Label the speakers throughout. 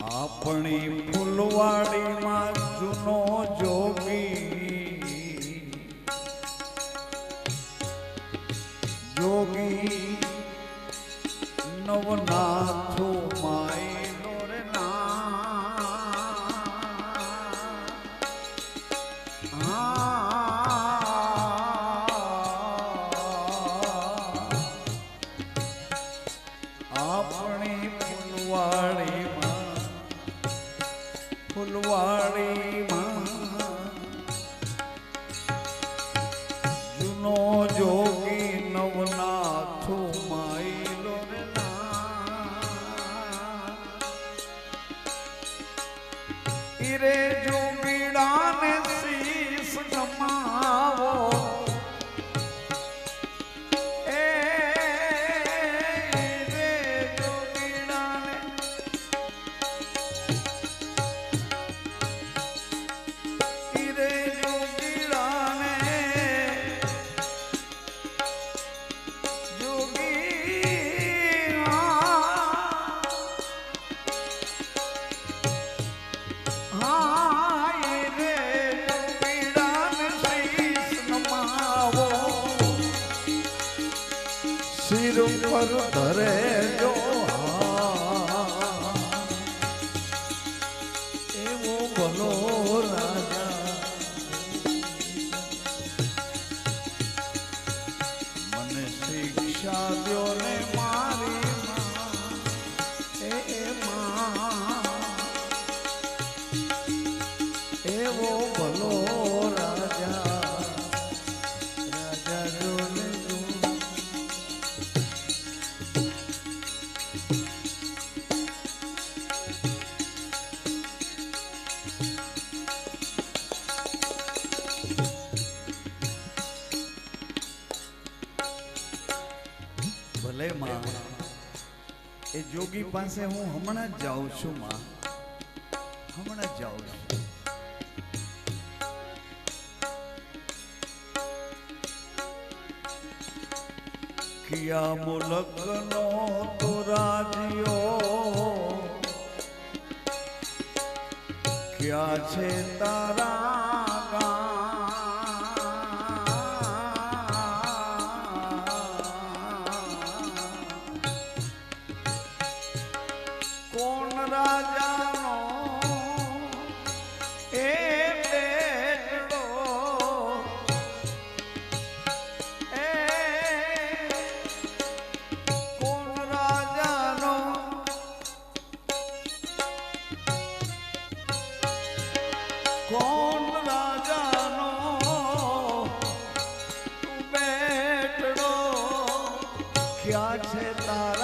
Speaker 1: આપણી ફૂલવાડીમાં જૂનો જોગી. જોગી નવનાથો धीरे जो પાસે હું હમણાં જાઉં છું, માં. હમણાં જાઉં છું. કિયા મુલકનો તુરાજ્યો ક્યાં છે તારા ક્યાં છે તારા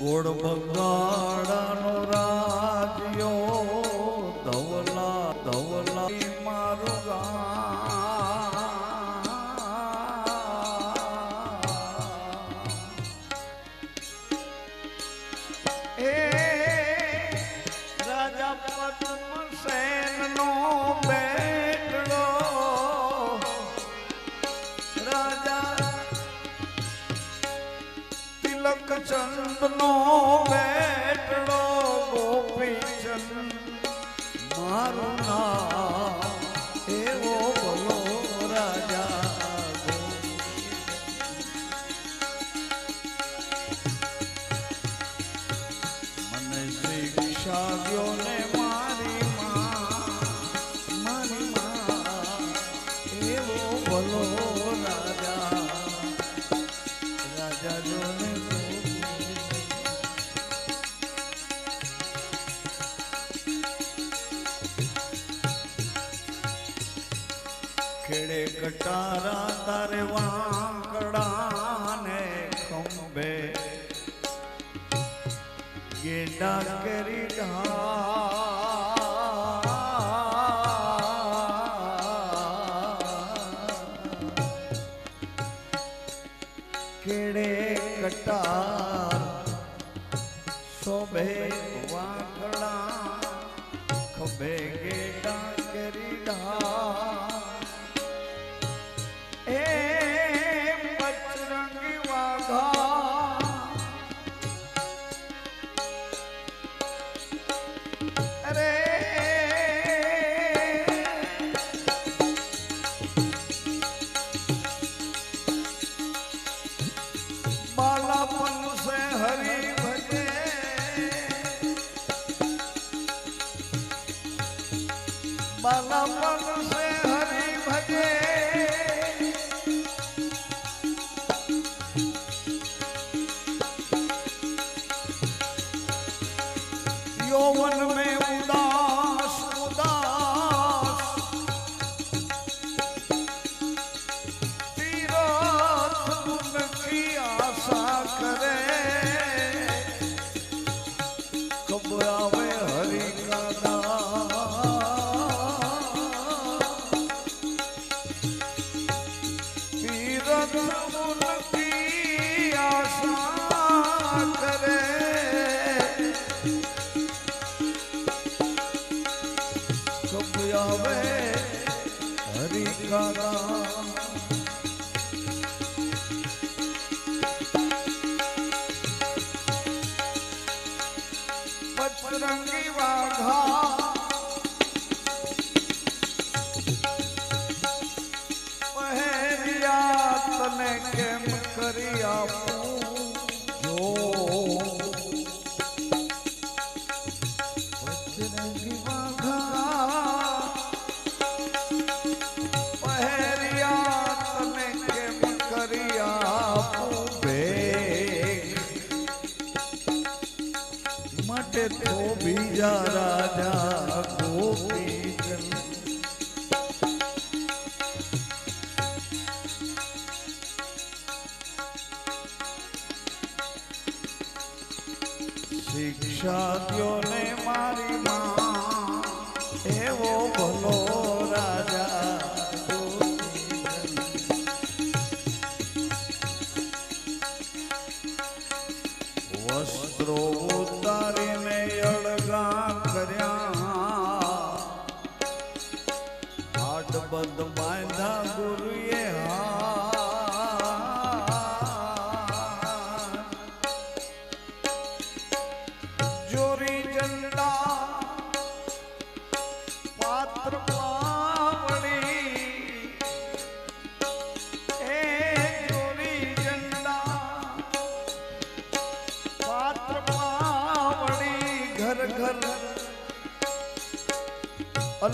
Speaker 1: ગોળ બંગાળાનો રાજ્યો સાગ્યો ને મારી માં મારી માં, એવો ભલો રાજા. રાજા જો ને ખેડે કટારા તારે વાંકડા ને ખંભે ગેડા big ને કેમ કરી આપો વસ્ત્રો ઉતારીને અળગા કર્યા. હાટ બંધ બાંધા ગુરુ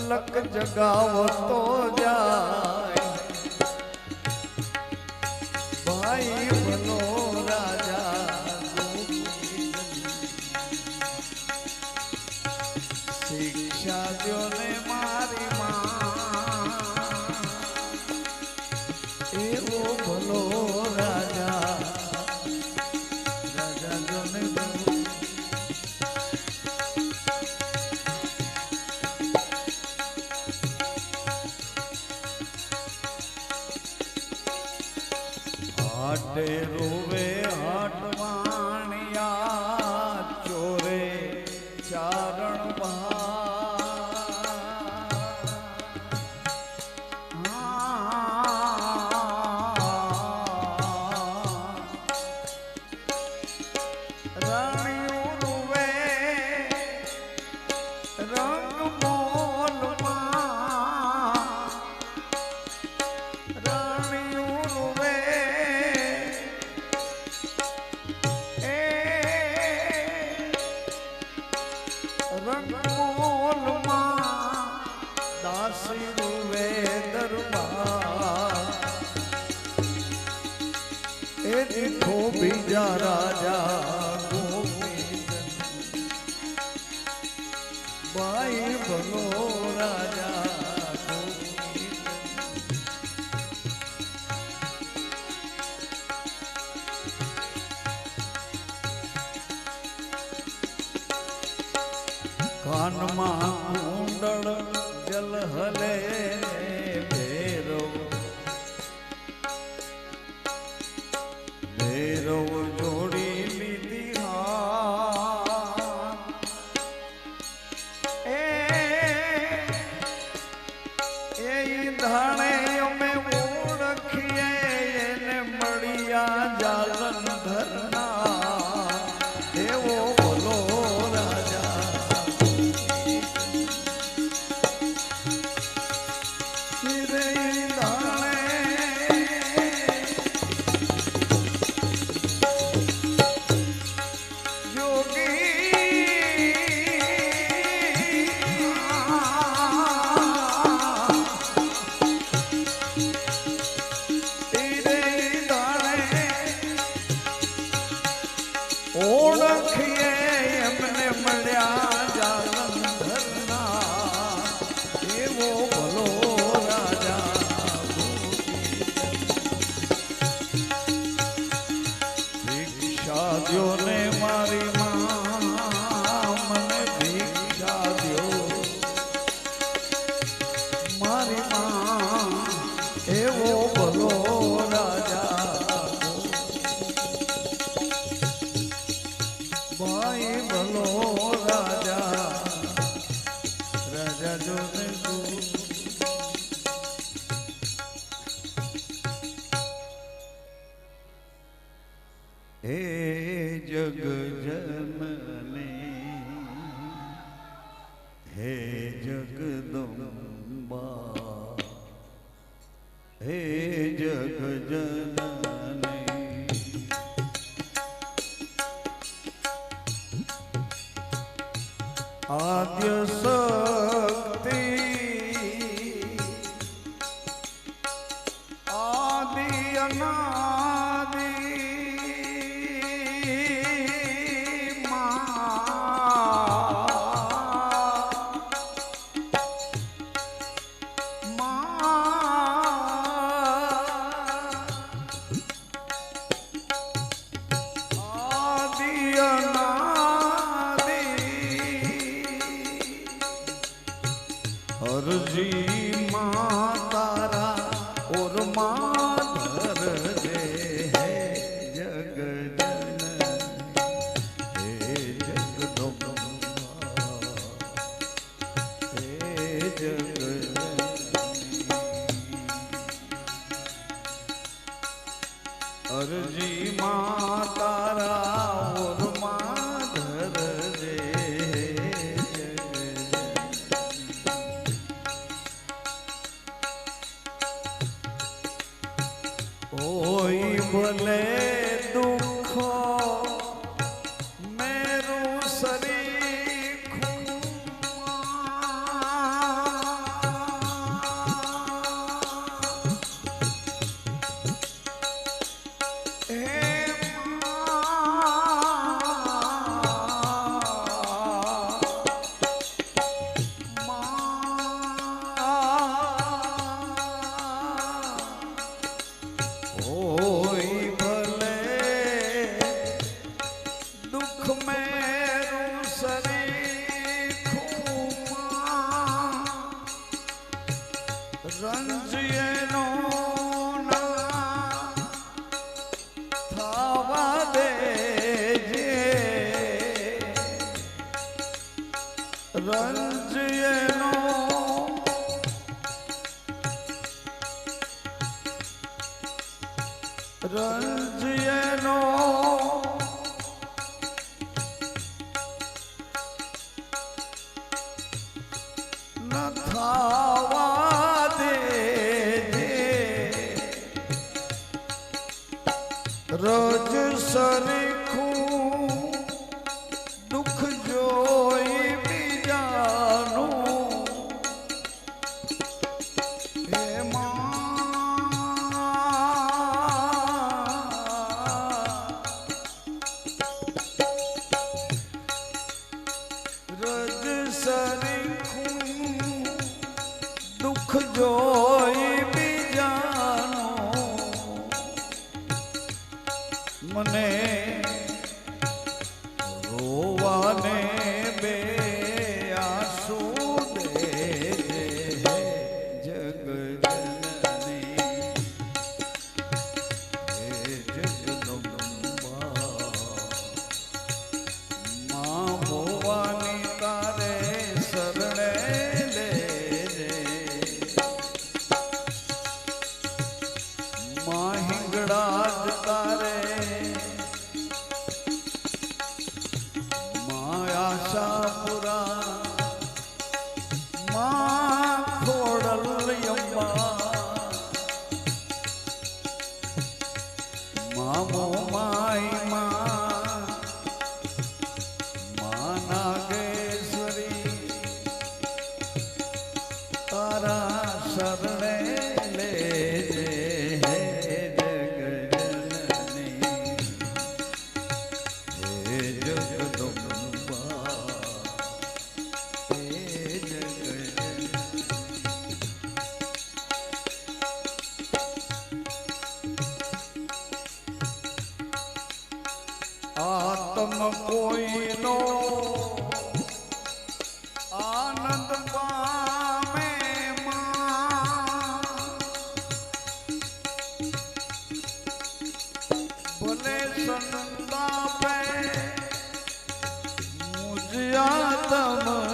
Speaker 1: પલક જગાવતો જા. માંડળ જલહલે ભેરવ. હે જગ જમને હે જગદંબા હે જગ જન રંજયનો નથાવા દે રોજ સર સુખ જોઈ બીજાનો. મને अपने संता पे मुझे आत्मा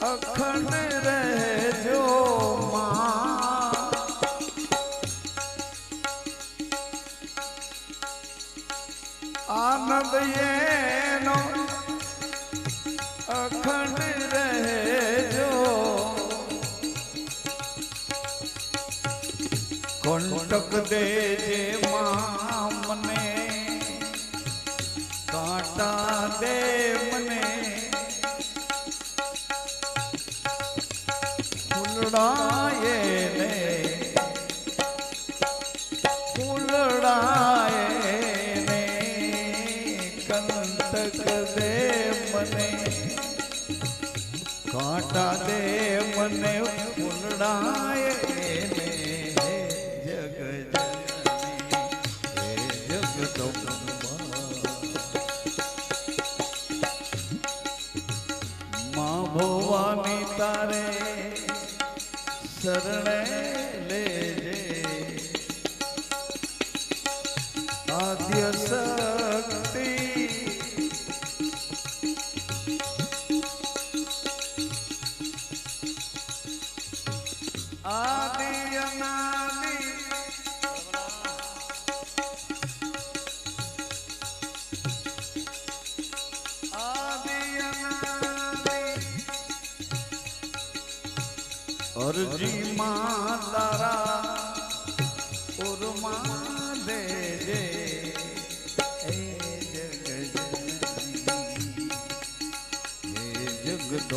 Speaker 1: અખંડ રહેજો આનંદ એનો અખંડ રહેજો કોન્ટક દેજ વડાય એને હે જગ હે જગદંબા. માં ભવાની તારે શરણે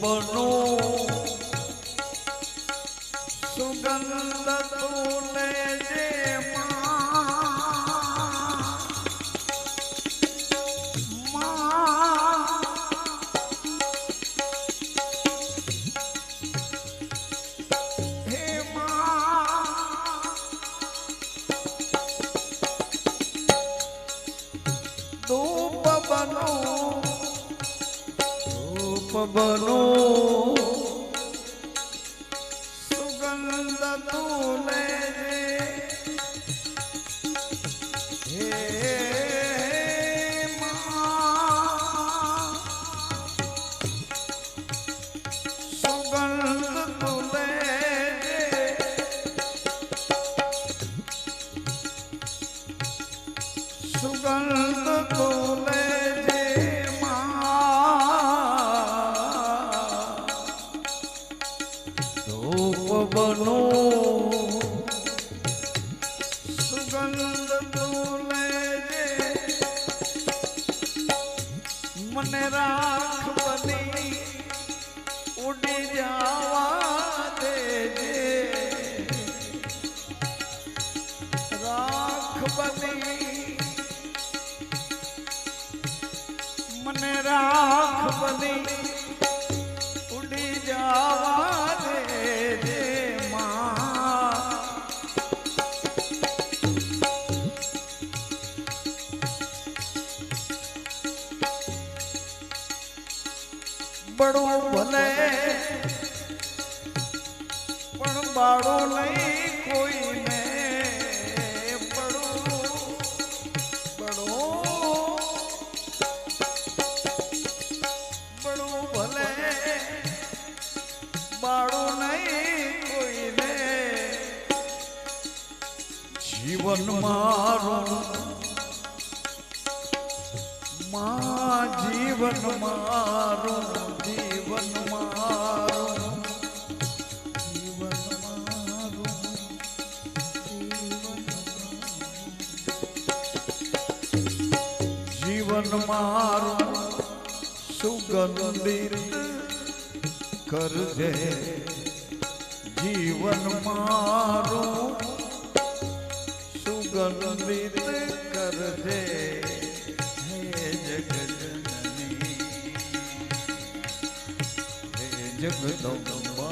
Speaker 1: બનો સુગંધ તું જે பாடோலை जीवन मारो, सुगंधित कर दे। जीवन मारो, सुगंधित कर दे। हे जगजननी हे जगदम्बा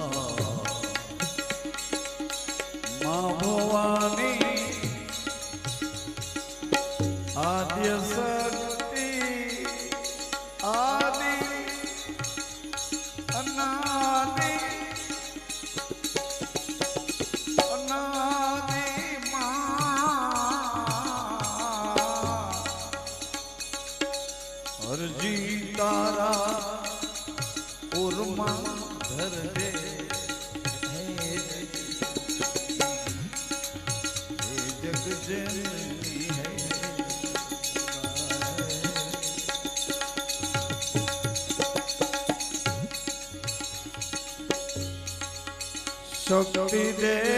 Speaker 1: माँ भवानी आद्य सर happy day.